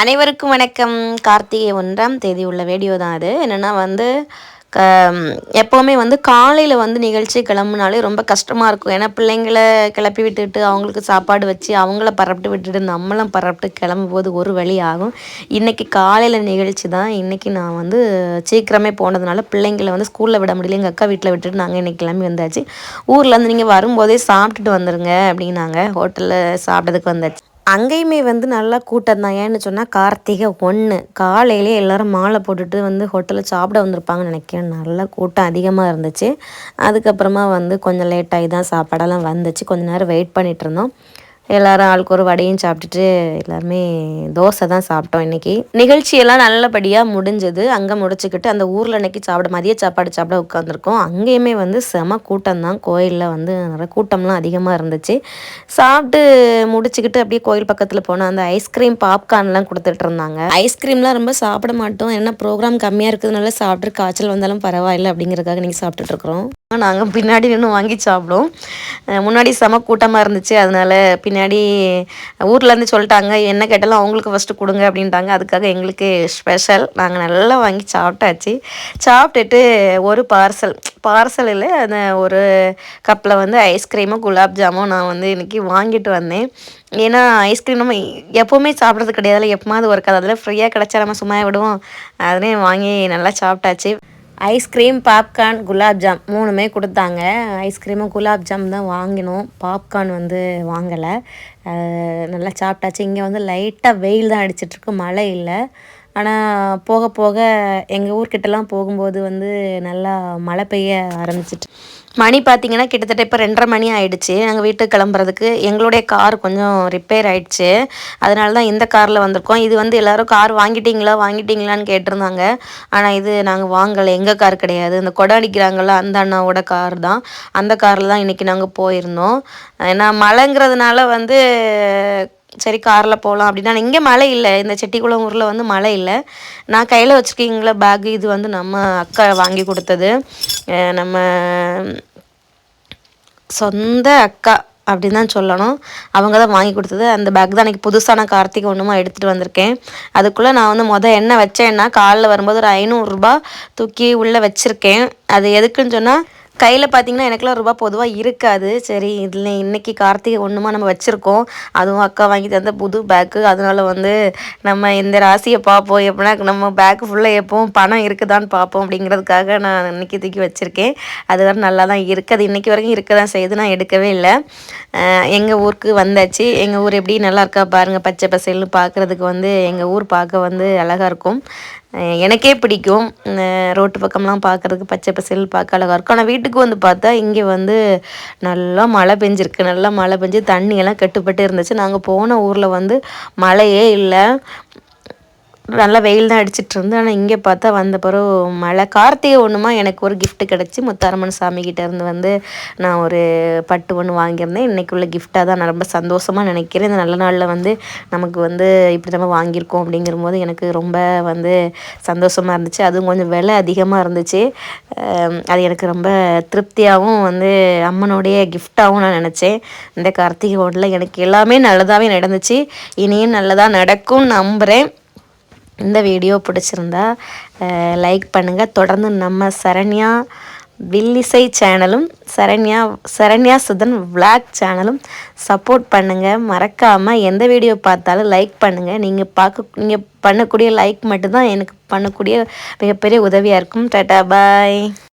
அனைவருக்கும் வணக்கம். கார்த்திகை ஒன்றாம் தேதி உள்ள வீடியோ தான் அது. என்னென்னா வந்து க எப்போவுமே வந்து காலையில் வந்து நிகழ்ச்சி கிளம்புனாலே ரொம்ப கஷ்டமாக இருக்கும். ஏன்னா பிள்ளைங்களை கிளப்பி விட்டுட்டு அவங்களுக்கு சாப்பாடு வச்சு அவங்கள பரப்பிட்டு விட்டுட்டு நம்மளும் பரப்பிட்டு கிளம்பும்போது ஒரு வழி ஆகும். இன்றைக்கி காலையில் நிகழ்ச்சி தான். இன்றைக்கி நான் வந்து சீக்கிரமே போனதுனால பிள்ளைங்களை வந்து ஸ்கூலில் விட முடியல. எங்கள் அக்கா வீட்டில் விட்டுட்டு நாங்கள் இன்றைக்கி கிளம்பி வந்தாச்சு. ஊர்லேருந்து நீங்கள் வரும்போதே சாப்பிட்டுட்டு வந்துடுங்க அப்படின்னாங்க. ஹோட்டலில் சாப்பிட்டதுக்கு வந்தாச்சு. அங்கேயுமே வந்து நல்லா கூட்டம் தான். ஏன்னு சொன்னால் கார்த்திகை ஒன்று காலையிலே எல்லோரும் மாலை போட்டுட்டு வந்து ஹோட்டலில் சாப்பிட வந்திருப்பாங்கன்னு நினைக்கிறேன். நல்லா கூட்டம் அதிகமாக இருந்துச்சு. அதுக்கப்புறமா வந்து கொஞ்சம் லேட்டாகி தான் சாப்பாடெல்லாம் வந்துச்சு. கொஞ்சம் நேரம் வெயிட் பண்ணிகிட்டு இருந்தோம். எல்லாரும் ஆளுக்கு ஒரு வடையும் சாப்பிட்டுட்டு எல்லாருமே தோசை தான் சாப்பிட்டோம் இன்றைக்கி நிகழ்ச்சியெல்லாம் நல்லபடியாக முடிஞ்சது. அங்கே முடிச்சுக்கிட்டு அந்த ஊரில் அன்றைக்கி சாப்பிட மதிய சாப்பாடு சாப்பிட உட்காந்துருக்கோம் அங்கேயுமே வந்து செம கூட்டம் தான். கோயிலில் வந்து நிறைய கூட்டம்லாம் அதிகமாக இருந்துச்சு. சாப்பிட்டு முடிச்சுக்கிட்டு அப்படியே கோயில் பக்கத்தில் போனால் அந்த ஐஸ்கிரீம் பாப்கார்ன்லாம் கொடுத்துட்டு இருந்தாங்க. ஐஸ்கிரீம்லாம் ரொம்ப சாப்பிட மாட்டோம். என்ன ப்ரோக்ராம் கம்மியாக இருக்கிறதுனால சாப்பிட்டு காய்ச்சல் வந்தாலும் பரவாயில்ல அப்படிங்கிறதுக்காக நீங்கள் சாப்பிட்டுட்ருக்குறோம் நாங்கள் பின்னாடி நின்று வாங்கி சாப்பிடுவோம். முன்னாடி செம கூட்டமாக இருந்துச்சு. அதனால் பின்னாடி ஊர்லேருந்து சொல்லிட்டாங்க என்ன கேட்டாலும் அவங்களுக்கு ஃபஸ்ட்டு கொடுங்க அப்படின்ட்டாங்க. அதுக்காக எங்களுக்கு ஸ்பெஷல் நாங்கள் நல்லா வாங்கி சாப்பிட்டாச்சு. சாப்பிட்டுட்டு ஒரு பார்சல் பார்சல் இல்லை அந்த ஒரு கப்பில் வந்து ஐஸ்கிரீமும் குலாப் ஜாமும் நான் வந்து இன்றைக்கி வாங்கிட்டு வந்தேன். ஏன்னா ஐஸ்கிரீம் நம்ம எப்போவுமே சாப்பிட்றது கிடையாது. எப்போமாவது ஒரு கதை அதில் ஃப்ரீயாக கிடச்சா நம்ம சும்மா விடுவோம். அதனே வாங்கி நல்லா சாப்பிட்டாச்சு. ஐஸ்கிரீம் பாப்கார்ன் குலாப்ஜாம் மூணுமே கொடுத்தாங்க. ஐஸ்கிரீமும் குலாப்ஜாம் தான் வாங்கினோம். பாப்கார்ன் வந்து வாங்கலை. நல்லா சாப்பிட்டாச்சு. இங்கே வந்து லைட்டாக வெயில் தான் அடிச்சிட்ருக்கு மழை இல்லை. ஆனால் போக போக எங்கள் ஊர்கிட்டலாம் போகும்போது வந்து நல்லா மழை பெய்ய ஆரம்பிச்சிட்டு. மணி பார்த்திங்கன்னா கிட்டத்தட்ட இப்போ ரெண்டரை மணி ஆயிடுச்சு. நாங்கள் வீட்டுக்கு கிளம்புறதுக்கு எங்களுடைய கார் கொஞ்சம் ரிப்பேர் ஆயிடுச்சு. அதனால தான் இந்த காரில் வந்திருக்கோம். இது வந்து எல்லோரும் கார் வாங்கிட்டீங்களா வாங்கிட்டீங்களான்னு கேட்டிருந்தாங்க. ஆனால் இது நாங்கள் வாங்கலை. எங்கள் கார் கிடையாது. இந்த கொடை அடிக்கிறாங்கள அந்த அண்ணாவோட கார் தான். அந்த காரில் தான் இன்றைக்கி நாங்கள் போயிருந்தோம். ஏன்னா மழைங்கிறதுனால வந்து சரி காரில் போகலாம் அப்படின்னா இங்கே மழை இல்லை. இந்த செட்டிக்குளம் ஊரில் வந்து மழை இல்லை. நான் கையில் வச்சுருக்கீங்களா பேக் இது வந்து நம்ம அக்கா வாங்கி கொடுத்தது. நம்ம சொந்த அக்கா அப்படின்னு தான் சொல்லணும். அவங்க தான் வாங்கி கொடுத்தது. அந்த பேக் தான் எனக்கு புதுசான கார்த்திகை ஒன்றுமா எடுத்துகிட்டு வந்திருக்கேன். அதுக்குள்ளே நான் வந்து மொதல் என்ன வச்சேன்னா காலில் வரும்போது ஒரு ஐநூறுரூபா தூக்கி உள்ளே வச்சுருக்கேன். அது எதுக்குன்னு சொன்னால் கையில் பார்த்தீங்கன்னா எனக்குலாம் ரூபா பொதுவாக இருக்காது. சரி இதில் இன்றைக்கி கார்த்திகை ஒன்றுமா நம்ம வச்சுருக்கோம். அதுவும் அக்கா வாங்கி தந்த புது பேக்கு அதனால் வந்து நம்ம இந்த ராசியை பார்ப்போம். எப்படின்னா நம்ம பேக்கு ஃபுல்லாக எப்போவும் பணம் இருக்குதான்னு பார்ப்போம் அப்படிங்கிறதுக்காக நான் இன்றைக்கி தூக்கி வச்சுருக்கேன். அது வேறு நல்லா தான் இருக்குது அது இன்றைக்கி வரைக்கும் இருக்க தான் செய்யுது. நான் எடுக்கவே இல்லை. எங்கள் ஊருக்கு வந்தாச்சு. எங்கள் ஊர் எப்படி நல்லா இருக்கா பாருங்கள் பச்சை பசைல்னு பார்க்குறதுக்கு வந்து எங்கள் ஊர் பார்க்க வந்து அழகாக இருக்கும். எனக்கே பிடிக்கும். ரோட்டு பக்கம்லாம் பார்க்குறதுக்கு பச்சை பசேல் பார்க்க அழகாக இருக்கும். ஆனால் வீட்டுக்கு வந்து பார்த்தா இங்கே வந்து நல்லா மழை பெஞ்சிருக்கு. நல்லா மழை பெஞ்சு தண்ணியெல்லாம் கட்டுப்பட்டு இருந்துச்சு. நாங்கள் போன ஊரில் வந்து மழையே இல்லை. நல்லா வெயில் தான் அடிச்சிட்டு இருந்து. ஆனால் இங்கே பார்த்தா வந்த பிறகு மழை. கார்த்திகை ஒன்றுமா எனக்கு ஒரு கிஃப்ட் கிடச்சி. முத்தாரம்மன் சாமி இருந்து வந்து நான் ஒரு பட்டு ஒன்று வாங்கியிருந்தேன். இன்றைக்குள்ள கிஃப்டாக தான் நான் ரொம்ப சந்தோஷமாக நினைக்கிறேன். இந்த நல்ல நாளில் வந்து நமக்கு வந்து இப்படி நம்ம வாங்கியிருக்கோம் அப்படிங்கிற போது எனக்கு ரொம்ப வந்து சந்தோஷமாக இருந்துச்சு. அதுவும் கொஞ்சம் விலை அதிகமாக இருந்துச்சு. அது எனக்கு ரொம்ப திருப்தியாகவும் வந்து அம்மனுடைய கிஃப்டாகவும் நான் நினச்சேன். இந்த கார்த்திகை ஒன்றில் எனக்கு எல்லாமே நல்லதாகவே நடந்துச்சு. இனியும் நல்லதாக நடக்கும்னு நம்புகிறேன் இந்த வீடியோ பிடிச்சிருந்தா லைக் பண்ணுங்கள் தொடர்ந்து நம்ம சரண்யா வில்லிசை சேனலும் சரண்யா சரண்யா சுதன் விளாக் சேனலும் சப்போர்ட் பண்ணுங்கள் மறக்காமல் எந்த வீடியோ பார்த்தாலும் லைக் பண்ணுங்கள் நீங்கள் பார்க்க நீங்கள் பண்ணக்கூடிய லைக் மட்டும்தான் எனக்கு பண்ணக்கூடிய மிகப்பெரிய உதவியாக இருக்கும். டாட்டா பாய்